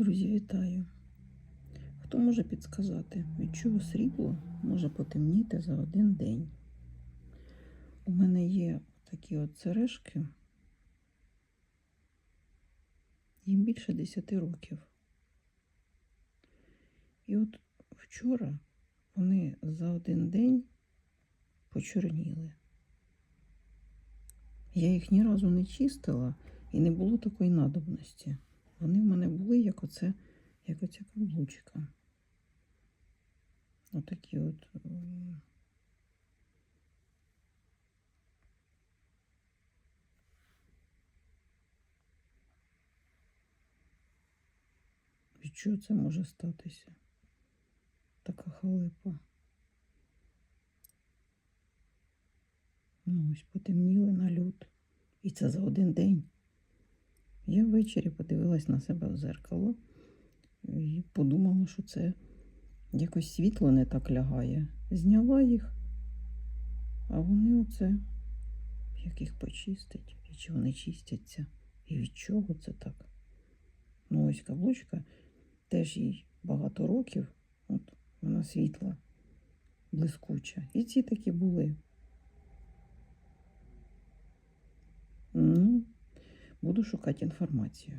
Друзі, вітаю! Хто може підсказати, від чого срібло може потемніти за один день? У мене є такі от сережки, їм більше 10 років. І от вчора вони за один день почорніли. Я їх ні разу не чистила і не було такої надобності. Вони в мене були, як оце, як оця каблучка. Отакі от. м, Від чого це може статися? Така халепа. Ну, ось потемніли на лід. І це за один день. Я ввечері подивилась на себе в зеркало і подумала, що це якось світло не так лягає. Зняла їх, а вони оце, як їх почистить, і чи вони чистяться, і від чого це так. Ну, ось каблучка, теж їй багато років, от вона світла, блискуча. І ці такі були. Ну, буду шукати інформацію.